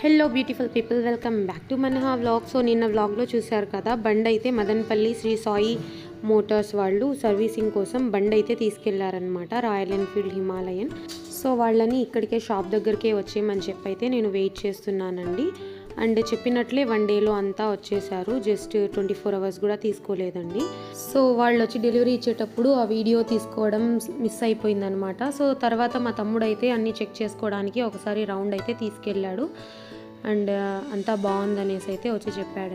Hello beautiful people welcome back to Manha vlog so నిన్న వ్లాగ్లో చూశారు కదా బండి అయితే మదనపల్లి శ్రీ సాయి మోటార్స్ వాళ్ళు సర్వీసింగ్ కోసం బండి అయితే తీసుకెళ్ళారనమాట రాయల్ ఎన్ఫీల్డ్ హిమాలయన్ సో వాళ్ళని ఇక్కడికే షాప్ దగ్గరికే వచ్చేయమని చెప్పి అయితే నేను వెయిట్ చేస్తున్నానండి. అండ్ చెప్పినట్లే వన్ డేలో అంతా వచ్చేసారు. జస్ట్ ట్వంటీ ఫోర్ అవర్స్ కూడా తీసుకోలేదండి. సో వాళ్ళు వచ్చి డెలివరీ ఇచ్చేటప్పుడు ఆ వీడియో తీసుకోవడం మిస్ అయిపోయిందనమాట. సో తర్వాత మా తమ్ముడు అయితే అన్ని చెక్ చేసుకోవడానికి ఒకసారి రౌండ్ అయితే తీసుకెళ్ళాడు. అండ్ అంతా బాగుందనేసి అయితే వచ్చి చెప్పాడు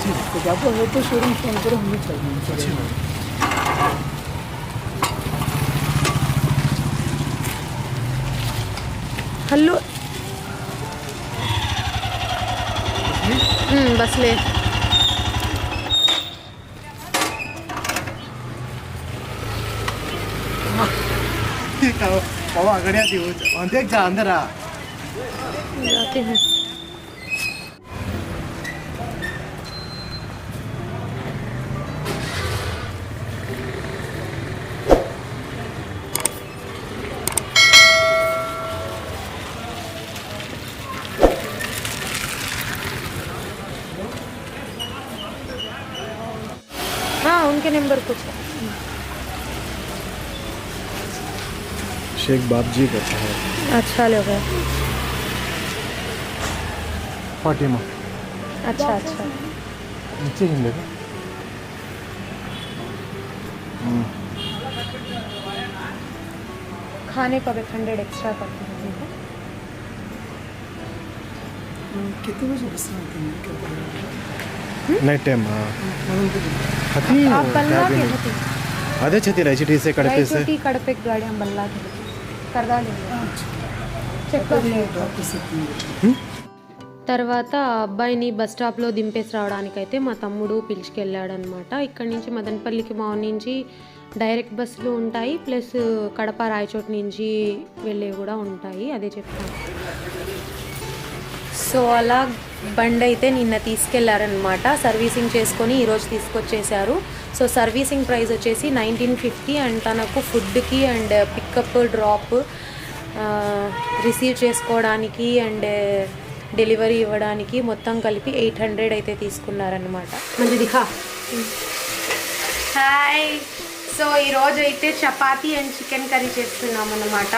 तो जब हो तो शोरूम फोन करो हम भी चल रहे हेलो हम्म बस ले कवा कवा अंगड़िया थी अंधेर जा अंदर आ जाते हैं हाँ उनके नंबर कुछ है। शेख बाबजी करता है अच्छा लग है फातिमा। अच्छा अच्छा। नीचे ही देखो खाने का भी हंड्रेड एक्स्ट्रा करते हैं ठीक है कितने बजे बस आते हैं? क्या है ನೈಟ್ ಟೈಮ್ ಹತಿ आप बल्ला के होती ಅದೇ ಛತಿ ರೈಚಿ से कड़पे से छोटी कड़पे गाड़ी हम बल्ला के करदा लेंगे చెక్ कर ले ड्रॉप कर सकते हैं తర్వాత ఆ అబ్బాయిని బస్ స్టాప్లో దింపేసి రావడానికైతే మా తమ్ముడు పిలుచుకెళ్ళాడనమాట ఇక్కడి నుంచి మదనపల్లికి మా ఊరి నుంచి డైరెక్ట్ బస్సులు ఉంటాయి ప్లస్ కడప రాయచోటి నుంచి వెళ్ళేవి కూడా ఉంటాయి అదే చెప్తాను సో అలా బండి అయితే నిన్న తీసుకెళ్ళారనమాట సర్వీసింగ్ చేసుకొని ఈరోజు తీసుకొచ్చేసారు సో సర్వీసింగ్ ప్రైస్ వచ్చేసి నైన్టీన్ ఫిఫ్టీ అండ్ తనకు ఫుడ్కి అండ్ పికప్ డ్రాప్ రిసీవ్ చేసుకోవడానికి అండ్ డెలివరీ ఇవ్వడానికి మొత్తం కలిపి ఎయిట్ హండ్రెడ్ అయితే తీసుకున్నారనమాట మంచిది హా హాయ్. సో ఈరోజు అయితే చపాతీ అండ్ చికెన్ కర్రీ చేస్తున్నాం అన్నమాట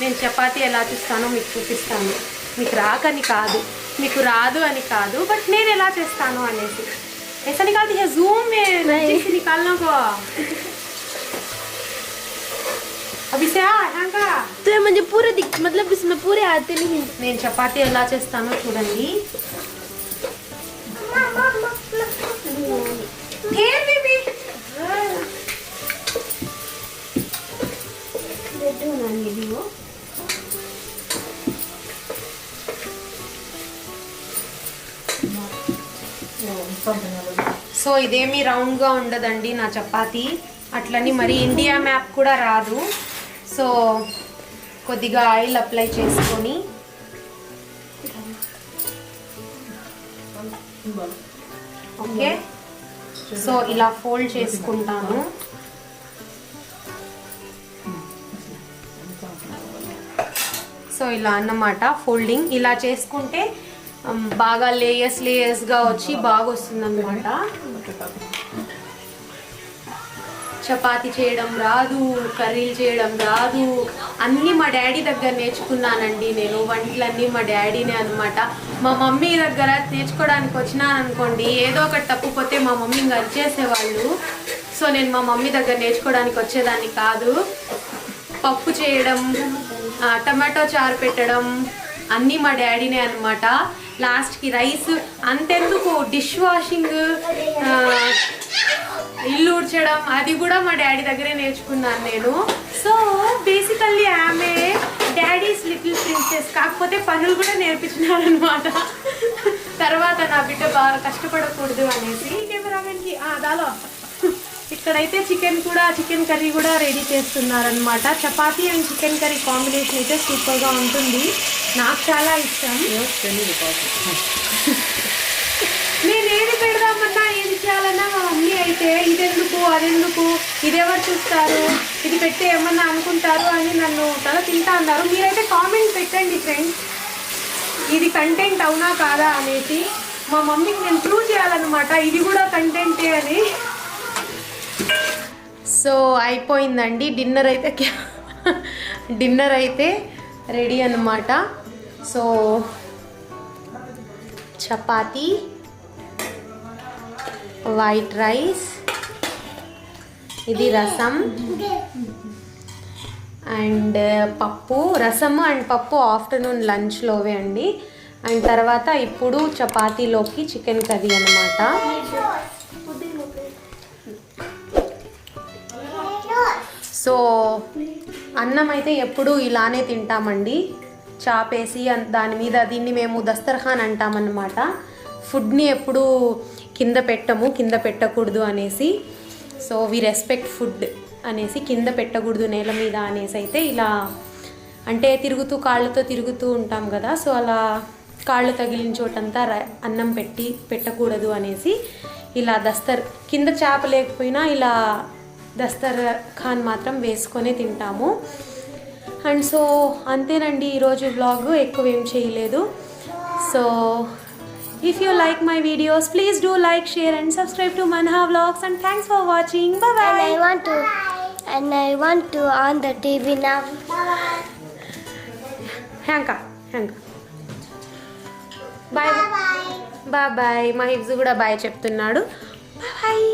నేను చపాతీ ఎలా చేస్తానో మీకు చూపిస్తాను. మీకు రాకని కాదు మీకు రాదు అని కాదు బట్ నేను ఎలా చేస్తాను అనేసి ऐसा निकालती है जूम में नीचे से निकालना को अभी से आ यहाँ का तो ये मुझे पूरे दिख मतलब इसमें पूरे आते नहीं हैं నేను చపాతీ ఎలా చేస్తానో చూడండి Here, baby. देती हूँ ना ये भी वो సో ఇదేమి రౌండ్గా ఉండదండి నా చపాతి. అట్లని మరి ఇండియా మ్యాప్ కూడా రాదు. సో కొద్దిగా ఆయిల్ అప్లై చేసుకొని. ఓకే సో ఇలా ఫోల్డ్ చేసుకుంటాను. సో ఇలా అన్నమాట ఫోల్డింగ్ ఇలా చేసుకుంటే బాగా లేయర్స్ లేయర్స్గా వచ్చి బాగా వస్తుంది అనమాట చపాతి చేయడం రాదు కర్రీలు చేయడం రాదు. అన్నీ మా డాడీ దగ్గర నేర్చుకున్నానండి నేను. వంటలన్నీ మా డాడీనే అనమాట మా మమ్మీ దగ్గర నేర్చుకోవడానికి వచ్చినాను అనుకోండి ఏదో ఒకటి తప్పిపోతే మా మమ్మీ ఇంకా సో నేను మా మమ్మీ దగ్గర నేర్చుకోవడానికి వచ్చేదాన్ని కాదు. పప్పు చేయడం టమాటో చారు పెట్టడం అన్నీ మా డాడీనే అనమాట లాస్ట్కి రైస్ అంతెందుకు డిష్ వాషింగ్ ఇల్లు ఊడ్చడం అది కూడా మా డాడీ దగ్గరే నేర్చుకున్నాను నేను. సో బేసికల్లీ ఆమె డాడీస్ లిటిల్ ప్రిన్సెస్ కాకపోతే పనులు కూడా నేర్పించినాడు అనమాట తర్వాత నా బిడ్డ బాగా కష్టపడకూడదు అనేసి కెమెరామెన్కి దాలో. ఇక్కడైతే చికెన్ కూడా చికెన్ కర్రీ కూడా రెడీ చేస్తున్నారనమాట chapati and chicken curry combination అయితే సూపర్గా ఉంటుంది. నాకు చాలా ఇష్టం. నేను ఏది పెడదామన్నా ఏది చేయాలన్నా మా మమ్మీ అయితే ఇదెందుకు అదెందుకు ఇదెవరు చూస్తారు ఇది పెట్టి ఏమన్నా అనుకుంటారు అని నన్ను తల తింటా అన్నారు. మీరైతే కామెంట్ పెట్టండి ఫ్రెండ్స్ ఇది కంటెంట్ అవునా కాదా అనేసి. మా మమ్మీకి నేను ప్రూవ్ చేయాలన్నమాట. ఇది కూడా కంటెంటే అని. సో అయిపోయిందండి. డిన్నర్ అయితే డిన్నర్ అయితే రెడీ అన్నమాట. సో చపాతీ వైట్ రైస్ ఇది రసం. అండ్ పప్పు రసము అండ్ పప్పు ఆఫ్టర్నూన్ లంచ్లోవే అండి. అండ్ తర్వాత ఇప్పుడు చపాతీలోకి చికెన్ కర్రీ అనమాట సో అన్నం అయితే ఎప్పుడూ ఇలానే తింటామండి. చాపేసి దాని మీద దీన్ని మేము దస్తర్ఖాన్ అంటామన్నమాట. ఫుడ్ని ఎప్పుడూ కింద పెట్టము కింద పెట్టకూడదు అనేసి. సో వి రెస్పెక్ట్ ఫుడ్ అనేసి కింద పెట్టకూడదు నేల మీద అనేసి అయితే ఇలా అంటే తిరుగుతూ కాళ్ళతో తిరుగుతూ ఉంటాం కదా. సో అలా కాళ్ళు తగిలిన చోటంతా ర- అన్నం పెట్టి పెట్టకూడదు అనేసి ఇలా దస్తర్ కింద చేప లేకపోయినా ఇలా దస్తర్ ఖాన్ మాత్రం వేసుకొని తింటాము. అండ్ సో అంతేనండి ఈరోజు వ్లాగ్ ఎక్కువ ఏం చేయలేదు. So if you like my videos please do like share and subscribe to Manha vlogs and thanks for watching And bye I want to, and I want to on the TV now. హ్యాంకా హ్యాంకా bye bye bye మా హిబ్స్ కూడా bye చెప్తున్నాడు. Bye